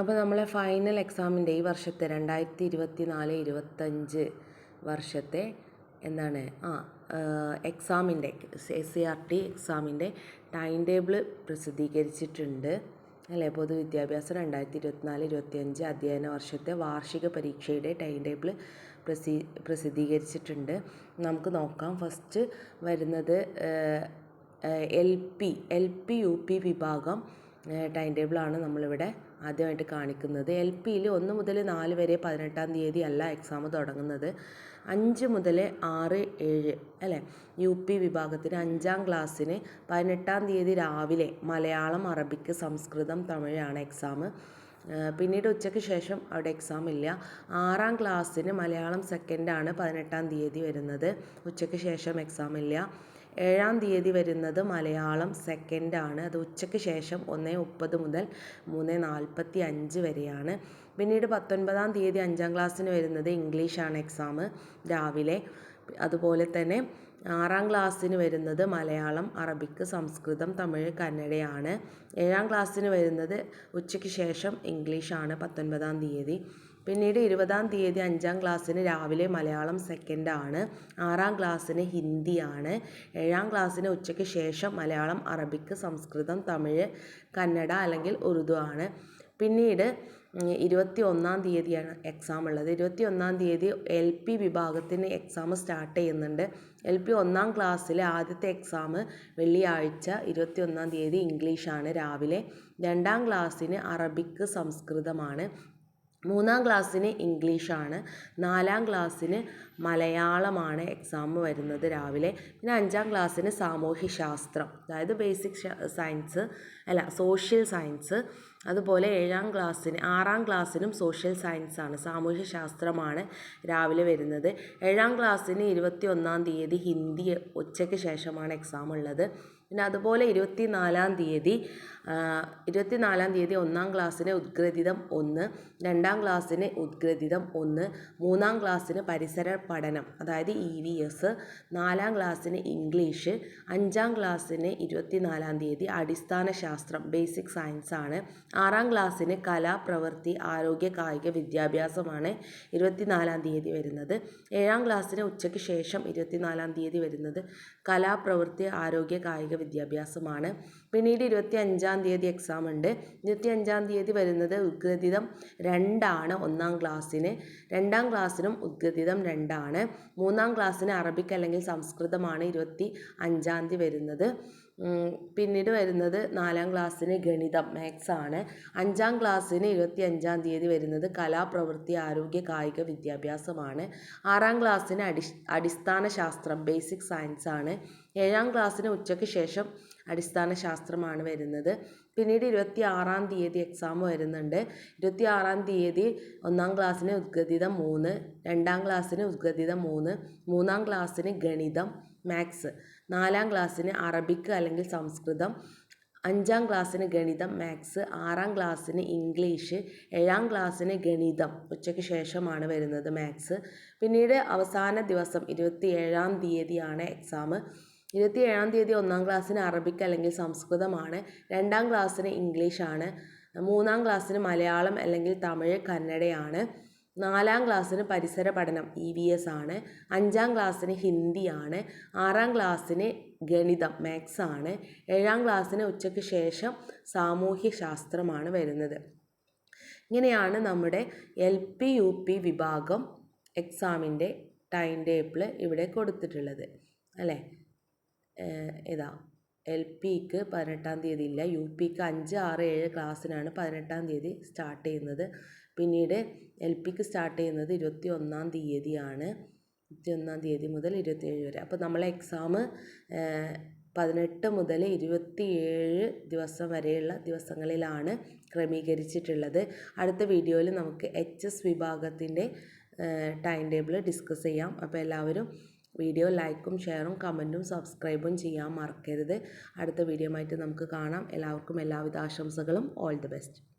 അപ്പോൾ നമ്മളെ ഫൈനൽ എക്സാമിന്റെ ഈ വർഷത്തെ രണ്ടായിരത്തി ഇരുപത്തി നാല് ഇരുപത്തഞ്ച് വർഷത്തെ എന്താണ്? ആ എക്സാമിന്റെ എസ് സി ആർ ടി എക്സാമിന്റെ ടൈം ടേബിൾ പ്രസിദ്ധീകരിച്ചിട്ടുണ്ട്. അല്ലേ? പൊതുവിദ്യാഭ്യാസം രണ്ടായിരത്തി ഇരുപത്തിനാല് ഇരുപത്തിയഞ്ച് അധ്യയന വർഷത്തെ വാർഷിക പരീക്ഷയുടെ ടൈം ടേബിൾ പ്രസി പ്രസിദ്ധീകരിച്ചിട്ടുണ്ട്. നമുക്ക് നോക്കാം. ഫസ്റ്റ് വരുന്നത് L P L P U P വിഭാഗം ടൈം ടേബിളാണ് നമ്മളിവിടെ ആദ്യമായിട്ട് കാണിക്കുന്നത്. എൽ പിയിൽ ഒന്ന് മുതൽ നാല് വരെ പതിനെട്ടാം തീയതി അല്ല എക്സാം തുടങ്ങുന്നത്. അഞ്ച് മുതൽ ആറ് ഏഴ് അല്ലേ? യു പി വിഭാഗത്തിന് അഞ്ചാം ക്ലാസ്സിന് പതിനെട്ടാം തീയതി രാവിലെ മലയാളം അറബിക്ക് സംസ്കൃതം തമിഴാണ് എക്സാം. പിന്നീട് ഉച്ചയ്ക്ക് ശേഷം അവിടെ എക്സാം ഇല്ല. ആറാം ക്ലാസ്സിന് മലയാളം സെക്കൻഡാണ് പതിനെട്ടാം തീയതി വരുന്നത്. ഉച്ചയ്ക്ക് ശേഷം എക്സാം ഇല്ല. ഏഴാം തീയതി വരുന്നത് മലയാളം സെക്കൻഡാണ് അത് ഉച്ചയ്ക്ക് ശേഷം ഒന്ന് മുപ്പത് മുതൽ മൂന്ന് നാൽപ്പത്തി അഞ്ച് വരെയാണ്. പിന്നീട് പത്തൊൻപതാം തീയതി അഞ്ചാം ക്ലാസ്സിന് വരുന്നത് ഇംഗ്ലീഷാണ് എക്സാം രാവിലെ അതുപോലെ തന്നെ ആറാം ക്ലാസ്സിന് വരുന്നത് മലയാളം അറബിക്ക് സംസ്കൃതം തമിഴ് കന്നഡയാണ്. ഏഴാം ക്ലാസ്സിന് വരുന്നത് ഉച്ചയ്ക്ക് ശേഷം ഇംഗ്ലീഷാണ് പത്തൊൻപതാം തീയതി. പിന്നീട് ഇരുപതാം തീയതി അഞ്ചാം ക്ലാസ്സിന് രാവിലെ മലയാളം സെക്കൻഡാണ് ആറാം ക്ലാസ്സിന് ഹിന്ദിയാണ് ഏഴാം ക്ലാസ്സിന് ഉച്ചയ്ക്ക് ശേഷം മലയാളം അറബിക്ക് സംസ്കൃതം തമിഴ് കന്നഡ അല്ലെങ്കിൽ ഉറുദു ആണ്. പിന്നീട് ഇരുപത്തി ഒന്നാം തീയതിയാണ് എക്സാം ഉള്ളത്. ഇരുപത്തി ഒന്നാം തീയതി എൽ പി വിഭാഗത്തിന് എക്സാം സ്റ്റാർട്ട് ചെയ്യുന്നുണ്ട്. എൽ പി ഒന്നാം ക്ലാസ്സിലെ ആദ്യത്തെ എക്സാം വെള്ളിയാഴ്ച ഇരുപത്തി ഒന്നാം തീയതി ഇംഗ്ലീഷാണ് രാവിലെ രണ്ടാം ക്ലാസ്സിന് അറബിക്ക് സംസ്കൃതമാണ് മൂന്നാം ക്ലാസ്സിന് ഇംഗ്ലീഷാണ് നാലാം ക്ലാസ്സിന് മലയാളമാണ് എക്സാം വരുന്നത് രാവിലെ പിന്നെ അഞ്ചാം ക്ലാസ്സിന് സാമൂഹ്യ ശാസ്ത്രം അതായത് ബേസിക് സയൻസ് അല്ല സോഷ്യൽ സയൻസ് അതുപോലെ ഏഴാം ക്ലാസ്സിന് ആറാം ക്ലാസ്സിനും സോഷ്യൽ സയൻസാണ് സാമൂഹ്യ ശാസ്ത്രമാണ് രാവിലെ വരുന്നത്. ഏഴാം ക്ലാസ്സിന് ഇരുപത്തി ഒന്നാം തീയതി ഹിന്ദി ഉച്ചയ്ക്ക് ശേഷമാണ് എക്സാം ഉള്ളത്. പിന്നെ അതുപോലെ ഇരുപത്തി നാലാം തീയതി ഇരുപത്തി നാലാം തീയതി ഒന്നാം ക്ലാസ്സിന് ഉദ്ഗ്രഥിതം ഒന്ന് രണ്ടാം ക്ലാസ്സിന് ഉദ്ഗ്രഥിതം ഒന്ന് മൂന്നാം ക്ലാസ്സിന് പരിസര പഠനം അതായത് ഇ വി എസ് നാലാം ക്ലാസ്സിന് ഇംഗ്ലീഷ് അഞ്ചാം ക്ലാസ്സിന് ഇരുപത്തി നാലാം തീയതി അടിസ്ഥാന ശാസ്ത്രം ബേസിക് സയൻസ് ആണ്. ആറാം ക്ലാസ്സിന് കല പ്രവൃത്തി ആരോഗ്യ കായിക വിദ്യാഭ്യാസമാണ് ഇരുപത്തിനാലാം തീയതി വരുന്നത്. ഏഴാം ക്ലാസ്സിന് ഉച്ചയ്ക്ക് ശേഷം ഇരുപത്തിനാലാം തീയതി വരുന്നത്. കലാപ്രവൃത്തി ആരോഗ്യ കായിക വിദ്യാഭ്യാസമാണ്. പിന്നീട് ഇരുപത്തി അഞ്ചാം തീയതി എക്സാം ഉണ്ട്. ഇരുപത്തി അഞ്ചാം തീയതി വരുന്നത് ഉദ്ഗതിതം രണ്ടാണ് ഒന്നാം ക്ലാസ്സിന്. രണ്ടാം ക്ലാസ്സിനും ഉദ്ഗതിതം രണ്ടാണ്. മൂന്നാം ക്ലാസ്സിന് അറബിക് അല്ലെങ്കിൽ സംസ്കൃതമാണ് ഇരുപത്തി അഞ്ചാം തീയതി വരുന്നത്. പിന്നീട് വരുന്നത് നാലാം ക്ലാസ്സിന് ഗണിതം മാത്സ് ആണ്. അഞ്ചാം ക്ലാസ്സിന് ഇരുപത്തി അഞ്ചാം തീയതി വരുന്നത് കലാപ്രവൃത്തി ആരോഗ്യ കായിക വിദ്യാഭ്യാസമാണ്. ആറാം ക്ലാസ്സിന് അടി അടിസ്ഥാന ശാസ്ത്രം ബേസിക് സയൻസ് ആണ്. ഏഴാം ക്ലാസ്സിന് ഉച്ചയ്ക്ക് ശേഷം അടിസ്ഥാന ശാസ്ത്രമാണ് വരുന്നത്. പിന്നീട് ഇരുപത്തി ആറാം തീയതി എക്സാം വരുന്നുണ്ട്. ഇരുപത്തി ആറാം തീയതി ഒന്നാം ക്ലാസ്സിന് ഉദ്ഗതിതം മൂന്ന് രണ്ടാം ക്ലാസ്സിന് ഉദ്ഗതിതം മൂന്ന് മൂന്നാം ക്ലാസ്സിന് ഗണിതം മാത്സ് നാലാം ക്ലാസ്സിന് അറബിക്ക് അല്ലെങ്കിൽ സംസ്കൃതം അഞ്ചാം ക്ലാസ്സിന് ഗണിതം മാത്സ് ആറാം ക്ലാസ്സിന് ഇംഗ്ലീഷ് ഏഴാം ക്ലാസ്സിന് ഗണിതം. ഉച്ചയ്ക്ക് ശേഷമാണ് വരുന്നത് മാത്സ്. പിന്നീട് അവസാന ദിവസം ഇരുപത്തി ഏഴാം തീയതിയാണ് എക്സാം. ഇരുപത്തി ഏഴാം തീയതി ഒന്നാം ക്ലാസ്സിന് അറബിക്ക് അല്ലെങ്കിൽ സംസ്കൃതമാണ് രണ്ടാം ക്ലാസ്സിന് ഇംഗ്ലീഷാണ് മൂന്നാം ക്ലാസ്സിന് മലയാളം അല്ലെങ്കിൽ തമിഴ് കന്നഡയാണ്. നാലാം ക്ലാസ്സിന് പരിസര പഠനം ഇ വി എസ് ആണ്. അഞ്ചാം ക്ലാസ്സിന് ഹിന്ദിയാണ് ആറാം ക്ലാസ്സിന് ഗണിതം മാത്സ് ആണ്. ഏഴാം ക്ലാസ്സിന് ഉച്ചയ്ക്ക് ശേഷം സാമൂഹ്യ ശാസ്ത്രമാണ് വരുന്നത്. ഇങ്ങനെയാണ് നമ്മുടെ എൽ പി യു പി വിഭാഗം എക്സാമിന്റെ ടൈം ടേബിൾ ഇവിടെ കൊടുത്തിട്ടുള്ളത്. അല്ലേ? ഇതാ. എൽ പിക്ക് പതിനെട്ടാം തീയതി ഇല്ല യു പിക്ക് അഞ്ച് ആറ് ഏഴ് ക്ലാസ്സിനാണ് പതിനെട്ടാം തീയതി സ്റ്റാർട്ട് ചെയ്യുന്നത്. പിന്നീട് എൽ പിക്ക് സ്റ്റാർട്ട് ചെയ്യുന്നത് ഇരുപത്തി ഒന്നാം തീയതിയാണ്. ഇരുപത്തി ഒന്നാം തീയതി മുതൽ ഇരുപത്തിയേഴ് വരെ. അപ്പോൾ നമ്മളെ എക്സാം പതിനെട്ട് മുതൽ ഇരുപത്തിയേഴ് ദിവസം വരെയുള്ള ദിവസങ്ങളിലാണ് ക്രമീകരിച്ചിട്ടുള്ളത്. അടുത്ത വീഡിയോയിൽ നമുക്ക് എച്ച് എസ് വിഭാഗത്തിന്റെ ടൈം ടേബിൾ ഡിസ്കസ് ചെയ്യാം. അപ്പോൾ എല്ലാവരും വീഡിയോ ലൈക്കും ഷെയറും കമന്റും സബ്സ്ക്രൈബും ചെയ്യാൻ മറക്കരുത്. അടുത്ത വീഡിയോ ആയിട്ട് നമുക്ക് കാണാം. എല്ലാവർക്കും എല്ലാവിധ ആശംസകളും. All the best